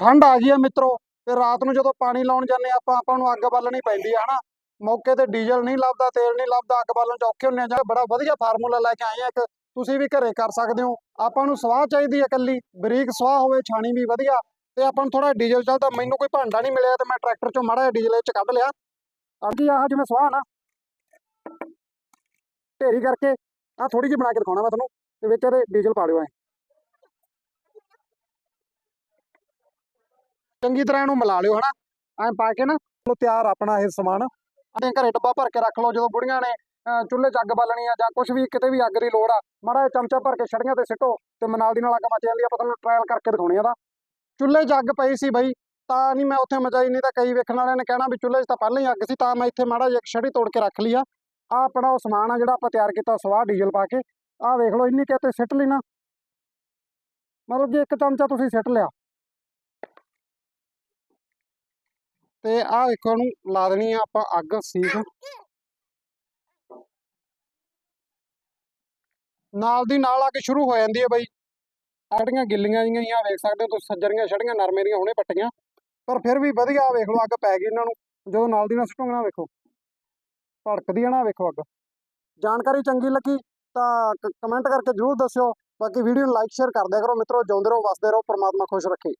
ਠੰਡ ਆ ਗਈ ਹੈ ਮਿੱਤਰੋ, ਤੇ ਰਾਤ ਨੂੰ ਜਦੋਂ ਪਾਣੀ ਲਾਉਣ ਜਾਂਦੇ ਆਪਾਂ ਆਪਾਂ ਨੂੰ ਅੱਗ ਬਾਲਣੀ ਪੈਂਦੀ ਹੈ, ਹਨਾ? ਮੌਕੇ ਤੇ ਡੀਜ਼ਲ ਨਹੀਂ ਲੱਭਦਾ, ਤੇਲ ਨਹੀਂ ਲੱਭਦਾ, ਅੱਗ ਬਾਲਣ ਚ ਔਖੇ ਹੁੰਨੇ ਆ ਜਾਂ ਬੜਾ ਵਧੀਆ ਫਾਰਮੂਲਾ ਲੈ ਕੇ ਆਏ ਆ ਇੱਕ, ਤੁਸੀਂ ਵੀ ਘਰੇ ਕਰ ਸਕਦੇ ਹੋ। ਆਪਾਂ ਨੂੰ ਸਵਾਹ ਚਾਹੀਦੀ ਹੈ ਇਕੱਲੀ, ਬਰੀਕ ਸਵਾਹ ਹੋਵੇ, ਛਾਣੀ ਵੀ ਵਧੀਆ, ਤੇ ਆਪਾਂ ਨੂੰ ਥੋੜਾ ਡੀਜ਼ਲ ਚੱਲਦਾ, ਮੈਨੂੰ ਕੋਈ ਭਾਂਡਾ ਨਹੀਂ ਮਿਲਿਆ ਤੇ ਮੈਂ ਟਰੈਕਟਰ ਚੋਂ ਮਾੜਾ ਜਿਹਾ ਡੀਜ਼ਲ ਇਹ ਚ ਕੱਢ ਲਿਆ। ਅੱਗੇ ਆਹ ਜਿਵੇਂ ਸਵਾਹ ਨਾ, ਢੇਰੀ ਕਰਕੇ ਆ ਥੋੜੀ ਜਿਹੀ ਬਣਾ ਕੇ ਦਿਖਾਉਣਾ ਮੈਂ ਤੁਹਾਨੂੰ, ਤੇ ਵਿੱਚ ਇਹਦੇ ਡੀਜ਼ਲ ਪਾ ਲਿਓ ਐ। ਚੰਗੀ ਤਰ੍ਹਾਂ ਇਹਨੂੰ ਮਿਲਾ ਲਿਓ, ਹਨਾ? ਐਂ ਪਾ ਕੇ ਨਾ ਲੋ ਤਿਆਰ ਆਪਣਾ ਇਹ ਸਮਾਨ। ਆਪਣੇ ਘਰੇ ਡੱਬਾ ਭਰ ਕੇ ਰੱਖ ਲਓ, ਜਦੋਂ ਬੁੜੀਆਂ ਨੇ ਚੁੱਲ੍ਹੇ 'ਚ ਅੱਗ ਬਾਲਣੀ ਆ ਜਾਂ ਕੁਝ ਵੀ, ਕਿਤੇ ਵੀ ਅੱਗ ਦੀ ਲੋੜ ਆ, ਮਾੜਾ ਜਿਹਾ ਚਮਚਾ ਭਰ ਕੇ ਛੜੀਆਂ ਤੇ ਸਿੱਟੋ ਤੇ ਮਨਾਲ ਦੀ ਨਾਲ ਅੱਗ ਮੱਚ ਜਾਂਦੀ ਆ, ਆਪਾਂ ਤੁਹਾਨੂੰ ਟ੍ਰਾਇਲ ਕਰਕੇ ਦਿਖਾਉਣੀ ਆ ਦਾ ਚੁੱਲ੍ਹੇ 'ਚ ਅੱਗ ਪਈ ਸੀ ਬਈ, ਤਾਂ ਨਹੀਂ ਮੈਂ ਉੱਥੇ ਮਚਾਈ ਨਹੀਂ ਤਾਂ ਕਈ ਵੇਖਣ ਵਾਲਿਆਂ ਨੇ ਕਹਿਣਾ ਵੀ ਚੁੱਲ੍ਹੇ 'ਚ ਤਾਂ ਪਹਿਲਾਂ ਹੀ ਅੱਗ ਸੀ, ਤਾਂ ਮੈਂ ਇੱਥੇ ਮਾੜਾ ਜਿਹਾ ਇੱਕ ਛੜੀ ਤੋੜ ਕੇ ਰੱਖ ਲਈ ਆ। ਆ ਆਪਣਾ ਉਹ ਸਮਾਨ ਆ ਜਿਹੜਾ ਆਪਾਂ ਤਿਆਰ ਕੀਤਾ ਸਵਾਹ ਡੀਜ਼ਲ ਪਾ ਕੇ। ਆਹ ਵੇਖ ਲਓ, ਇੰਨੀ ਕਿਤੇ ਸਿੱਟ ਲਈ ਨਾ। ਮਤਲਬ ਕਿ ਇੱਕ ਚਮਚਾ ਤੁਸੀਂ ਸਿੱਟ ਲਿਆ। ਤੇ ਆਹ ਵੇਖੋ ਨੂੰ ਲਾ ਦੇਣੀ ਆ ਆਪਾਂ ਅੱਗ, ਸੀਖ। ਨਾਲ ਦੀ ਨਾਲ ਅੱਗ ਸ਼ੁਰੂ ਹੋ ਜਾਂਦੀ ਹੈ ਬਈ। ਛੜੀਆਂ ਗਿੱਲੀਆਂ ਜੀਆਂ ਆ ਵੇਖ ਸਕਦੇ ਹੋ ਤੁਸੀਂ, ਸੱਜਰੀਆਂ ਛੜੀਆਂ, ਨਰਮੇ ਦੀਆਂ ਹੁਣੇ ਪੱਟੀਆਂ। ਪਰ ਫਿਰ ਵੀ ਵਧੀਆ ਵੇਖ ਲਓ ਅੱਗ ਪੈ ਗਈ ਇਹਨਾਂ ਨੂੰ। ਜਦੋਂ ਨਾਲ ਦੀ ਨਾਲ ਸੁੱਟੋਗੇ ਵੇਖੋ। ਭੜਕਦੀ ਆ ਨਾ ਵੇਖੋ ਅੱਗ। ਜਾਣਕਾਰੀ ਚੰਗੀ ਲੱਗੀ ਤਾਂ ਕਮੈਂਟ ਕਰਕੇ ਜਰੂਰ ਦੱਸਿਓ। ਬਾਕੀ ਵੀਡੀਓ ਨੂੰ ਲਾਈਕ, ਸ਼ੇਅਰ ਕਰ ਦਿਆ ਕਰੋ। ਮਿੱਤਰੋ, ਜਿਉਂਦੇ ਰਹੋ, ਵਸਦੇ ਰਹੋ, ਪ੍ਰਮਾਤਮਾ ਖੁਸ਼ ਰੱਖੇ।